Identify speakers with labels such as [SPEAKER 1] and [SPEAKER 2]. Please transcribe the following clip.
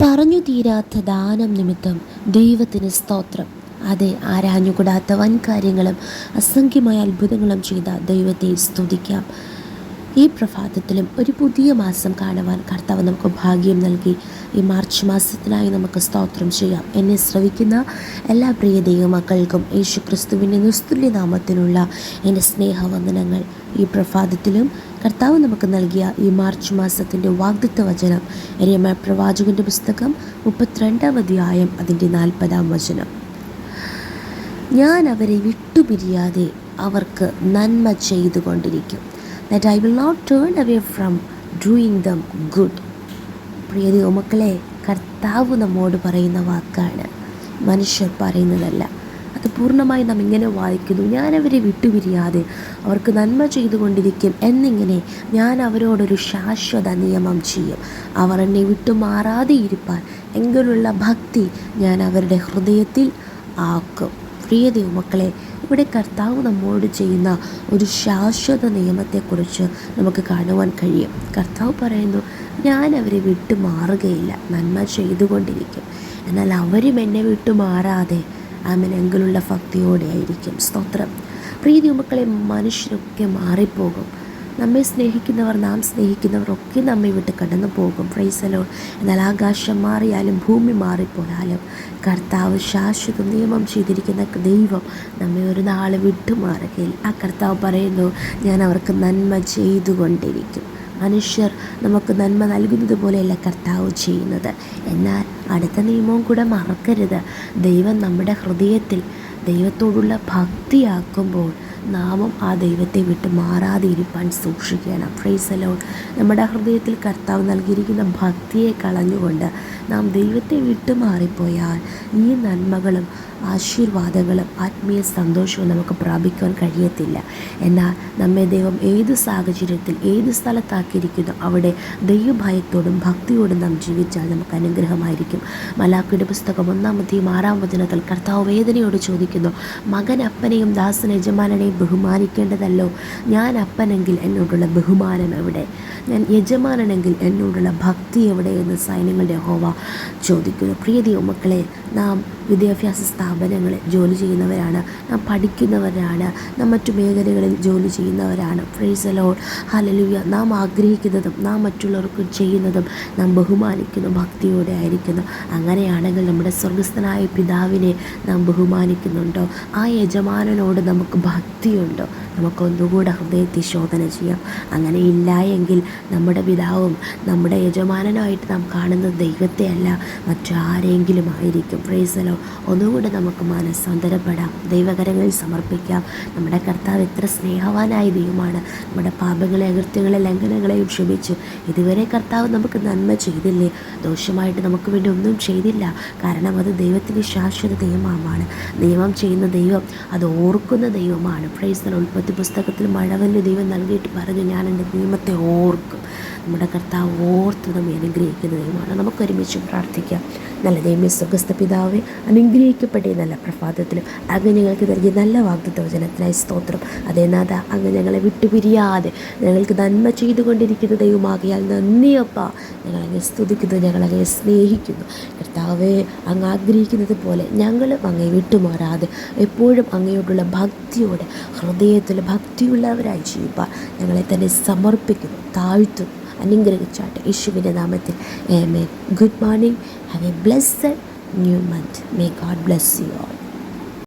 [SPEAKER 1] പറഞ്ഞു തീരാത്ത ദാനം നിമിത്തം ദൈവത്തിന് സ്തോത്രം. അതെ ആരാഞ്ഞുകൂടാത്ത വൻ കാര്യങ്ങളും അസംഖ്യമായ അത്ഭുതങ്ങളും ചെയ്ത ദൈവത്തെ സ്തുതിക്കാം. ഈ പ്രഭാതത്തിലും ഒരു പുതിയ മാസം കാണുവാൻ കർത്താവ് നമുക്ക് ഭാഗ്യം നൽകി. ഈ മാർച്ച് മാസത്തിനായി നമുക്ക് സ്തോത്രം ചെയ്യാം. എന്നെ ശ്രവിക്കുന്ന എല്ലാ പ്രിയ ദൈവമക്കൾക്കും യേശു ക്രിസ്തുവിന്റെ നിസ്തുല്യനാമത്തിനുള്ള എന്റെ സ്നേഹവന്ദനങ്ങൾ. ഈ പ്രഭാതത്തിലും കർത്താവ് നമുക്ക് നൽകിയ ഈ മാർച്ച് മാസത്തിന്റെ വാഗ്ദത്ത വചനം എരിയമ പ്രവാചകന്റെ പുസ്തകം മുപ്പത്തിരണ്ടാം അധ്യായം അതിന്റെ നാൽപ്പതാം വചനം. ഞാൻ അവരെ വിട്ടുപിരിയാതെ അവർക്ക് നന്മ ചെയ്തു കൊണ്ടിരിക്കും that I will not turn away from doing them good പ്രിയ മക്കളെ കർത്താവ് നമ്മോട് പറയുന്ന വാക്കാണ്. മനുഷ്യർ പറയുന്നതല്ല. അത് പൂർണമായി നാം ഇങ്ങനെ വായിക്കുന്നു. ഞാൻ അവരെ വിട്ടുപിരിയാതെ അവർക്ക് നന്മ ചെയ്തുകൊണ്ടിരിക്കും എന്നിങ്ങനെ ഞാൻ അവരോടൊരു ശാശ്വത നിയമം ചെയ്യും. അവർ എന്നെ വിട്ടുമാറാതെ ഇരിപ്പാൻ എങ്കിലുള്ള ഭക്തി ഞാൻ അവരുടെ ഹൃദയത്തിൽ ആക്കും. പ്രിയ ദൈവമക്കളെ ഇവിടെ കർത്താവ് നമ്മോട് ചെയ്യുന്ന ഒരു ശാശ്വത നിയമത്തെക്കുറിച്ച് നമുക്ക് കാണുവാൻ കഴിയും. കർത്താവ് പറയുന്നു ഞാൻ അവരെ വിട്ടു മാറുകയില്ല നന്മ ചെയ്തുകൊണ്ടിരിക്കും. എന്നാൽ അവരും എന്നെ വിട്ടു മാറാതെ ആമനെങ്കിലുള്ള ഭക്തിയോടെ ആയിരിക്കും. സ്തോത്രം. പ്രീതി മക്കളെ മനുഷ്യരൊക്കെ മാറിപ്പോകും. നമ്മെ സ്നേഹിക്കുന്നവർ നാം സ്നേഹിക്കുന്നവരൊക്കെ നമ്മെ വിട്ട് കടന്നു പോകും. ഫ്രൈസലോ എന്നാൽ ആകാശം മാറിയാലും ഭൂമി മാറിപ്പോയാലും കർത്താവ് ശാശ്വത നിയമം ചെയ്തിരിക്കുന്ന ദൈവം നമ്മെ ഒരു നാൾ വിട്ടുമാറുകയില്ല ആ കർത്താവ് പറയുന്നു ഞാൻ അവർക്ക് നന്മ ചെയ്തുകൊണ്ടിരിക്കും. മനുഷ്യർ നമുക്ക് നന്മ നൽകുന്നത് പോലെയല്ല കർത്താവ് ചെയ്യുന്നത്. എന്നാൽ അടുത്ത നിയമവും കൂടെ മറക്കരുത്. ദൈവം നമ്മുടെ ഹൃദയത്തിൽ ദൈവത്തോടുള്ള ഭക്തിയാക്കുമ്പോൾ നാമം ആ ദൈവത്തെ വിട്ട് മാറാതെ ഇരിപ്പാൻ സൂക്ഷിക്കണം ഫ്രൈസലോ നമ്മുടെ ഹൃദയത്തിൽ കർത്താവ് നൽകിയിരിക്കുന്ന ഭക്തിയെ കളഞ്ഞുകൊണ്ട് നാം ദൈവത്തെ വിട്ടു മാറിപ്പോയാൽ ഈ നന്മകളും ആശീർവാദങ്ങളും ആത്മീയ സന്തോഷവും നമുക്ക് പ്രാപിക്കുവാൻ കഴിയത്തില്ല. എന്നാൽ നമ്മെ ദൈവം ഏത് സാഹചര്യത്തിൽ ഏത് സ്ഥലത്താക്കിയിരിക്കുന്നു അവിടെ ദൈവഭയത്തോടും ഭക്തിയോടും നാം ജീവിച്ചാൽ നമുക്ക് അനുഗ്രഹമായിരിക്കും. മലാക്കിയുടെ പുസ്തകം ഒന്നാമത്തെയും ആറാം വചനത്തിൽ കർത്താവ് വേദനയോട് ചോദിക്കുന്നു മകൻ അപ്പനെയും ദാസൻ യജമാനനെയും ബഹുമാനിക്കേണ്ടതല്ലോ? ഞാൻ അപ്പനെങ്കിൽ എന്നോടുള്ള ബഹുമാനം എവിടെ? ഞാൻ യജമാനനെങ്കിൽ എന്നോടുള്ള ഭക്തി എവിടെ? എന്ന് സൈന്യങ്ങളുടെ ഹോവ ചോദിക്കുന്നു. പ്രിയ ദൈവമക്കളെ നാം വിദ്യാഭ്യാസ സ്ഥാപനങ്ങളിൽ ജോലി ചെയ്യുന്നവരാണ് നാം പഠിക്കുന്നവരാണ് നാം മറ്റു മേഖലകളിൽ ജോലി ചെയ്യുന്നവരാണ്. ഫ്രീസലോൾ ഹലലുയ നാം ആഗ്രഹിക്കുന്നതും നാം മറ്റുള്ളവർക്ക് ചെയ്യുന്നതും നാം ബഹുമാനിക്കുന്നു ഭക്തിയോടെ ആയിരിക്കുന്നു. അങ്ങനെയാണെങ്കിൽ നമ്മുടെ സ്വർഗസ്ഥനായ പിതാവിനെ നാം ബഹുമാനിക്കുന്നുണ്ടോ? ആ യജമാനനോട് നമുക്ക് ഭക്തിയുണ്ടോ? നമുക്കൊന്നുകൂടെ ഹൃദയത്തെ ശോധന ചെയ്യാം. അങ്ങനെ ഇല്ല എങ്കിൽ നമ്മുടെ പിതാവും നമ്മുടെ യജമാനനായിട്ട് നാം കാണുന്ന ദൈവത്തെ അല്ല മറ്റാരെങ്കിലും ആയിരിക്കും. ഫ്രൈസലോ ഒന്നുകൂടെ നമുക്ക് മനസ്സാന്തരപ്പെടാം. ദൈവകരങ്ങളിൽ സമർപ്പിക്കാം. നമ്മുടെ കർത്താവ് എത്ര സ്നേഹവാനായ ദൈവമാണ്. നമ്മുടെ പാപങ്ങളെ അകൃത്യങ്ങളെ ലംഘനങ്ങളെയും ക്ഷമിച്ച്. ഇതുവരെ കർത്താവ് നമുക്ക് നന്മ ചെയ്തില്ലേ? ദോഷമായിട്ട് നമുക്ക് വേണ്ടി ഒന്നും ചെയ്തില്ല. കാരണം അത് ദൈവത്തിന്റെ ശാശ്വത നിയമമാണ്. നിയമം ചെയ്യുന്ന ദൈവം അത് ഓർക്കുന്ന ദൈവമാണ്. ഫ്രൈസൽ ഉൽപ്പത്തി പുസ്തകത്തിൽ മഴവന്റെ ദൈവം നൽകിയിട്ട് പറഞ്ഞു ഞാൻ എന്റെ നിയമത്തെ ഓർക്കും. നമ്മുടെ കർത്താവ് ഓർത്ത് നമ്മെ അനുഗ്രഹിക്കുന്ന ദൈവമാണ്. നമുക്കൊരുമിച്ച് പ്രാർത്ഥിക്കാം. നല്ല ദൈവമേ സുഖസ്ഥ പിതാവെ അനുഗ്രഹിക്കപ്പെട്ടേ നല്ല പ്രഭാതത്തിലും. അങ്ങ് ഞങ്ങൾക്ക് നൽകിയ നല്ല വാഗ്ദത്ത വചനത്തിനായി സ്തോത്രം. അതേ നാഥ അങ്ങ് ഞങ്ങളെ വിട്ടുപിരിയാതെ ഞങ്ങൾക്ക് നന്മ ചെയ്തുകൊണ്ടിരിക്കുന്ന ദൈവമാകിയാൽ നന്ദിയപ്പ ഞങ്ങളങ്ങനെ സ്തുതിക്കുന്നു ഞങ്ങളങ്ങനെ സ്നേഹിക്കുന്നു. കർത്താവെ അങ്ങ് ആഗ്രഹിക്കുന്നത് പോലെ ഞങ്ങളും അങ്ങേ വിട്ടുമാറാതെ എപ്പോഴും അങ്ങയോടുള്ള ഭക്തിയോടെ ഹൃദയത്തിൽ ഭക്തിയുള്ളവരായി ചെയ്യുക ഞങ്ങളെ തന്നെ സമർപ്പിക്കുന്നു താഴ്ത്തും അനുഗ്രഹിച്ചാട്ടെ. യേശുവിന്റെ നാമത്തിൽ good morning. Have a blessed new month. May God bless you all.